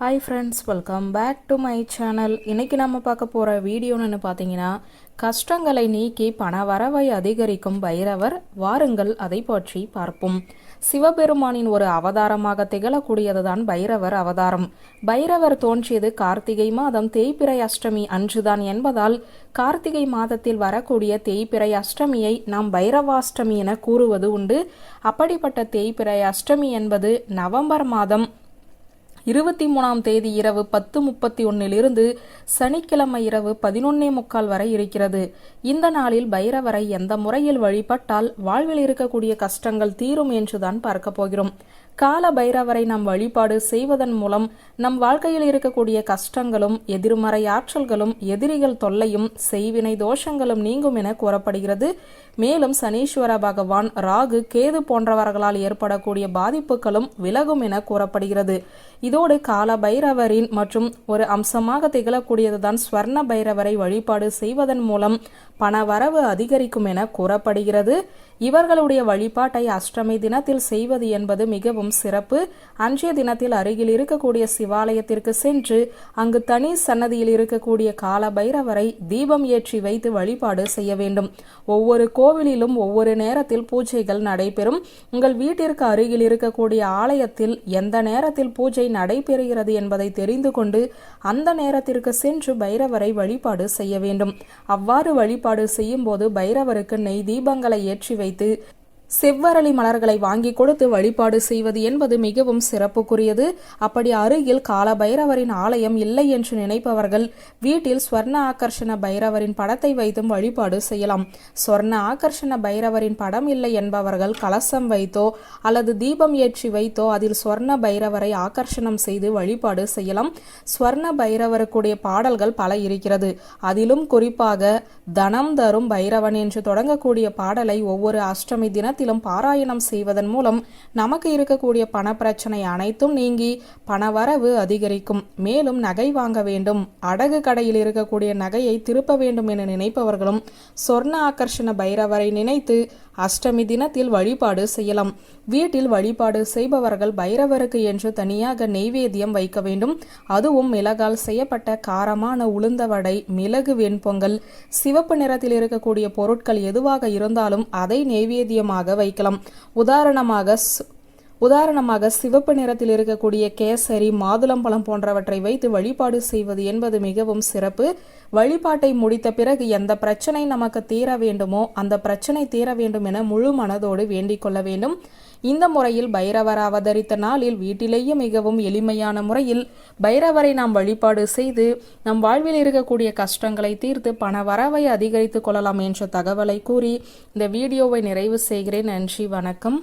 Hi friends welcome back to my channel இன்றைக்கி நம்ம பார்க்க போகிற வீடியோன்னு பார்த்தீங்கன்னா கஷ்டங்களை நீக்கி பண வரவை அதிகரிக்கும் பைரவர் வாருங்கள் அதை பற்றி பார்ப்போம். சிவபெருமானின் ஒரு அவதாரமாக திகழக்கூடியதுதான் பைரவர் அவதாரம். பைரவர் தோன்றியது கார்த்திகை மாதம் தேய்பிறை அஷ்டமி அன்றுதான் என்பதால் கார்த்திகை மாதத்தில் வரக்கூடிய தேய்பிறை அஷ்டமியை நாம் பைரவாஷ்டமி என கூறுவது உண்டு. அப்படிப்பட்ட தேய்பிறை அஷ்டமி என்பது நவம்பர் மாதம் இருபத்தி மூணாம் தேதி இரவு பத்து முப்பத்தி ஒன்னிலிருந்து சனிக்கிழமை இரவு பதினொன்னே முக்கால் வரை இருக்கிறது. இந்த நாளில் பைரவரை எந்த முறையில் வழிபட்டால் வாழ்வில் இருக்கக்கூடிய கஷ்டங்கள் தீரும் என்றுதான் பார்க்க போகிறோம். கால பைரவரை நாம் வழிபாடு செய்வதன் மூலம் நம் வாழ்க்கையில் இருக்கக்கூடிய கஷ்டங்களும் எதிர்மறை ஆற்றல்களும் எதிரிகள் தொல்லையும் செய்வினை தோஷங்களும் நீங்கும் என கூறப்படுகிறது. மேலும் சனீஸ்வர பகவான் ராகு கேது போன்றவர்களால் ஏற்படக்கூடிய பாதிப்புகளும் விலகும் என கூறப்படுகிறது. இதோடு கால பைரவரின் மற்றும் ஒரு அம்சமாக திகழக்கூடியதுதான் ஸ்வர்ண பைரவரை வழிபாடு செய்வதன் மூலம் பண வரவு அதிகரிக்கும் என கூறப்படுகிறது. இவர்களுடைய வழிபாட்டை அஷ்டமி தினத்தில் செய்வது என்பது மிகவும் சிறப்பு. அன்றைய தினத்தில் அருகில் இருக்கக்கூடிய சிவாலயத்திற்கு சென்று அங்கு தனி சன்னதியில் இருக்கக்கூடிய கால பைரவரை தீபம் ஏற்றி வைத்து வழிபாடு செய்ய வேண்டும். ஒவ்வொரு கோவிலிலும் ஒவ்வொரு நேரத்தில் பூஜைகள் நடைபெறும். உங்கள் வீட்டிற்கு அருகில் இருக்கக்கூடிய ஆலயத்தில் எந்த நேரத்தில் பூஜை நடைபெறுகிறது என்பதை தெரிந்து கொண்டு அந்த நேரத்திற்கு சென்று பைரவரை வழிபாடு செய்ய வேண்டும். அவ்வாறு வழிபாடு செய்யும் போது பைரவருக்கு நெய் தீபங்களை ஏற்றி வைத்து செவ்வரளி மலர்களை வாங்கி கொடுத்து வழிபாடு செய்வது என்பது மிகவும் சிறப்புக்குரியது. அப்படி அருகில் கால பைரவரின் ஆலயம் இல்லை என்று நினைப்பவர்கள் வீட்டில் ஸ்வர்ண ஆகர்ஷண பைரவரின் படத்தை வைத்தும் வழிபாடு செய்யலாம். ஸ்வர்ண ஆகர்ஷண பைரவரின் படம் இல்லை என்பவர்கள் கலசம் வைத்தோ அல்லது தீபம் ஏற்றி வைத்தோ அதில் ஸ்வர்ண பைரவரை ஆகர்ஷணம் செய்து வழிபாடு செய்யலாம். ஸ்வர்ண பைரவருக்குடைய பாடல்கள் பல இருக்கிறது. அதிலும் குறிப்பாக தனம் தரும் பைரவன் என்று தொடங்கக்கூடிய பாடலை ஒவ்வொரு அஷ்டமி தினத்தில் தினத்திலும் பாராயணம் செய்வதன் மூலம் நமக்கு இருக்கக்கூடிய பண பிரச்சனை அனைத்தும் நீங்கி பணவரவு அதிகரிக்கும். மேலும் நகை வாங்க வேண்டும். அடகு கடையில் இருக்கக்கூடிய நகையை திருப்ப வேண்டும் என நினைப்பவர்களும் சொர்ண ஆகர்ஷண பைரவரை நினைத்து அஷ்டமி தினத்தில் வழிபாடு செய்யலாம். வீட்டில் வழிபாடு செய்பவர்கள் பைரவருக்கு என்று தனியாக நெய்வேத்தியம் வைக்க வேண்டும். அதுவும் மிளகால் செய்யப்பட்ட காரமான உளுந்தவடை மிளகு வெண்பொங்கல் சிவப்பு நிறத்தில் இருக்கக்கூடிய பொருட்கள் எதுவாக இருந்தாலும் அதை நெய்வேத்தியமாக வைக்கலாம். உதாரணமாக உதாரணமாக சிவப்பு நிறத்தில் இருக்கக்கூடிய கேசரி மாதுளம்பழம் போன்றவற்றை வைத்து வழிபாடு செய்வது என்பது மிகவும் சிறப்பு. வழிபாட்டை முடித்த பிறகு எந்த பிரச்சனை நமக்கு தீர வேண்டுமோ அந்த பிரச்சனை தீர வேண்டும் என முழு மனதோடு வேண்டிக் கொள்ள வேண்டும். இந்த முறையில் பைரவர் அவதரித்த நாளில் வீட்டிலேயே மிகவும் எளிமையான முறையில் பைரவரை நாம் வழிபாடு செய்து நம் வாழ்வில் இருக்கக்கூடிய கஷ்டங்களை தீர்த்து பண வரவை அதிகரித்துக் கொள்ளலாம் என்ற தகவலை கூறி இந்த வீடியோவை நிறைவு செய்கிறேன். நன்றி வணக்கம்.